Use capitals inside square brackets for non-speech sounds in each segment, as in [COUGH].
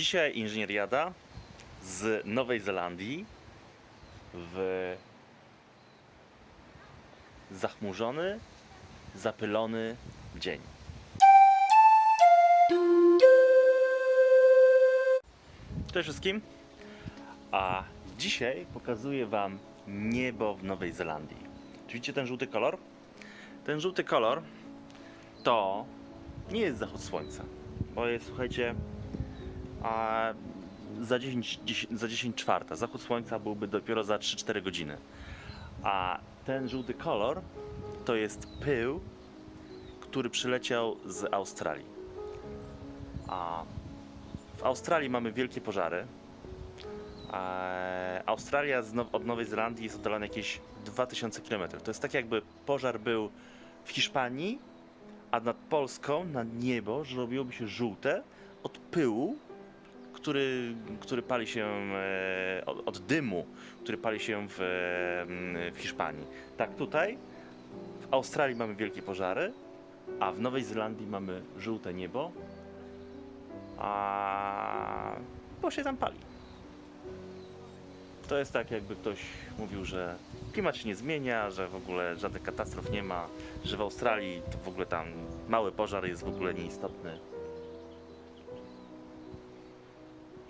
Dzisiaj inżynier jada z Nowej Zelandii w zachmurzony, zapylony dzień. Cześć wszystkim. A dzisiaj pokazuję Wam niebo w Nowej Zelandii. Czy widzicie ten żółty kolor? Ten żółty kolor to nie jest zachód słońca, bo jest, słuchajcie, a za 10, 10, za 10 czwarta. Zachód słońca byłby dopiero za 3-4 godziny. A ten żółty kolor to jest pył, który przyleciał z Australii. A w Australii mamy wielkie pożary. Australia now- od Nowej Zelandii jest oddalona jakieś 2000 km. To jest tak jakby pożar był w Hiszpanii, a nad Polską, nad niebo, zrobiłoby się żółte od pyłu, który, który pali się e, od, dymu, który pali się w, e, w Hiszpanii. Tak tutaj w Australii mamy wielkie pożary, a w Nowej Zelandii mamy żółte niebo, a bo się tam pali. To jest tak, jakby ktoś mówił, że klimat się nie zmienia, że w ogóle żadnych katastrof nie ma, że w Australii to w ogóle tam mały pożar jest w ogóle nieistotny.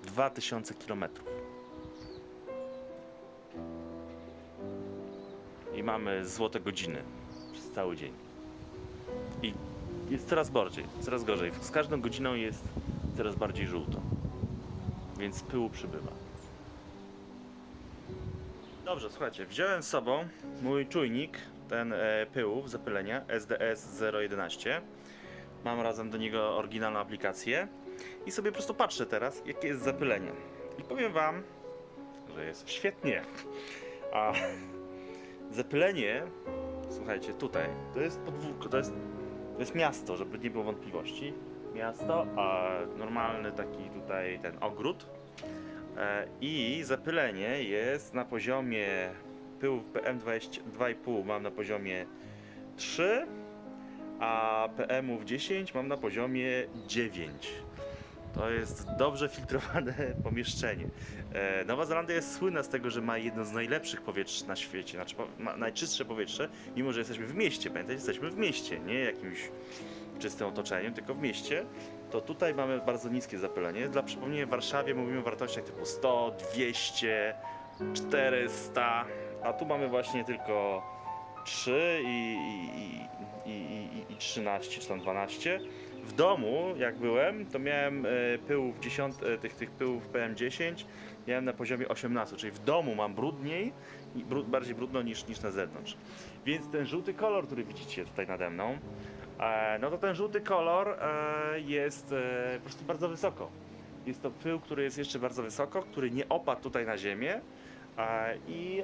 2000 km. I mamy złote godziny przez cały dzień. I jest coraz bardziej, coraz gorzej. Z każdą godziną jest coraz bardziej żółto. Więc pyłu przybywa. Dobrze, słuchajcie, wziąłem z sobą mój czujnik, ten e, pyłów, zapylenia SDS 011. Mam razem do niego oryginalną aplikację i sobie po prostu patrzę teraz, jakie jest zapylenie. I powiem wam, że jest świetnie. A [LAUGHS] zapylenie, słuchajcie, tutaj, to jest podwórko, to jest, to jest miasto, żeby nie było wątpliwości. Miasto, a normalny taki tutaj ten ogród. E, I zapylenie jest na poziomie pyłów PM2,5 mam na poziomie 3, a PM-ów 10 mam na poziomie 9. To jest dobrze filtrowane [LAUGHS] pomieszczenie. E, Nowa Zelandia jest słynna z tego, że ma jedno z najlepszych powietrz na świecie, znaczy ma najczystsze powietrze, mimo że jesteśmy w mieście. Pamiętajcie, jesteśmy w mieście, nie jakimś czystym otoczeniem, tylko w mieście. To tutaj mamy bardzo niskie zapylenie. Dla przypomnienia, w Warszawie mówimy o wartościach typu 100, 200, 400, a tu mamy właśnie tylko 3 i, i, i, i, i 13 czy tam 12. W domu, jak byłem, to miałem e, pyłów 10, e, tych, tych pyłów PM10, miałem na poziomie 18, czyli w domu mam brudniej, bardziej brudno niż, niż na zewnątrz. Więc ten żółty kolor, który widzicie tutaj nade mną, e, no to ten żółty kolor jest po prostu bardzo wysoko. Jest to pył, który jest jeszcze bardzo wysoko, który nie opadł tutaj na ziemię i,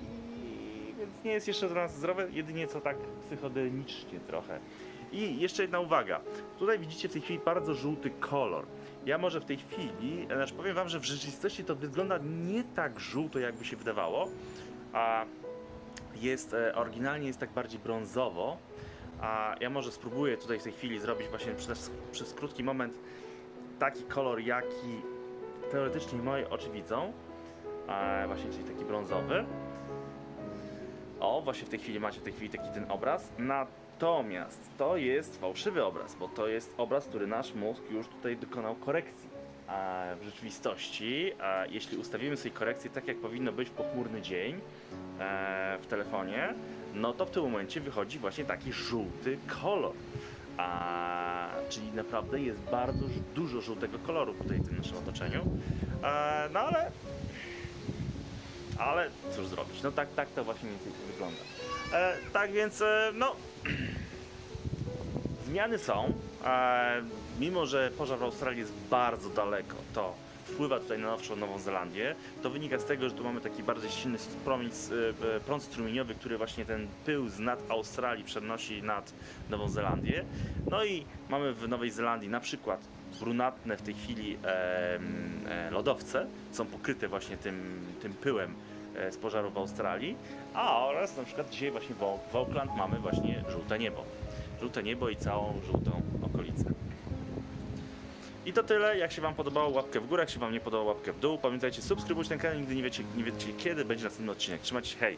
i więc nie jest jeszcze dla nas zdrowe, jedynie co tak psychodelicznie trochę. I jeszcze jedna uwaga. Tutaj widzicie w tej chwili bardzo żółty kolor. Ja może w tej chwili, znaczy powiem wam, że w rzeczywistości to wygląda nie tak żółto, jakby się wydawało, a jest e, oryginalnie jest tak bardziej brązowo. A ja może spróbuję tutaj w tej chwili zrobić właśnie przez, przez krótki moment taki kolor, jaki teoretycznie moje oczy widzą. Właśnie, czyli taki brązowy. O, właśnie w tej chwili macie w tej chwili taki ten obraz. Natomiast to jest fałszywy obraz, bo to jest obraz, który nasz mózg już tutaj dokonał korekcji. A w rzeczywistości, a jeśli ustawimy sobie korekcję tak, jak powinno być w pochmurny dzień e, w telefonie, no to w tym momencie wychodzi właśnie taki żółty kolor. A, czyli naprawdę jest bardzo dużo żółtego koloru tutaj w tym naszym otoczeniu. E, no ale ale cóż zrobić, no tak, tak to właśnie mniej więcej wygląda. E, tak więc, e, no, [CLEARS THROAT] zmiany są. E, mimo, że pożar w Australii jest bardzo daleko, to wpływa tutaj na nowszą Nową Zelandię. To wynika z tego, że tu mamy taki bardzo silny promień, e, e, prąd strumieniowy, który właśnie ten pył z nad Australii przenosi nad Nową Zelandię. No i mamy w Nowej Zelandii na przykład brunatne w tej chwili e, lodowce, są pokryte właśnie tym, tym pyłem e, z pożaru w Australii, a oraz na przykład dzisiaj właśnie w Auckland mamy właśnie żółte niebo. Żółte niebo i całą żółtą okolicę. I to tyle. Jak się Wam podobało, łapkę w górę. Jak się Wam nie podobało, łapkę w dół. Pamiętajcie, subskrybujcie ten kanał. Nigdy nie wiecie, nie wiecie kiedy będzie następny odcinek. Trzymajcie się, hej!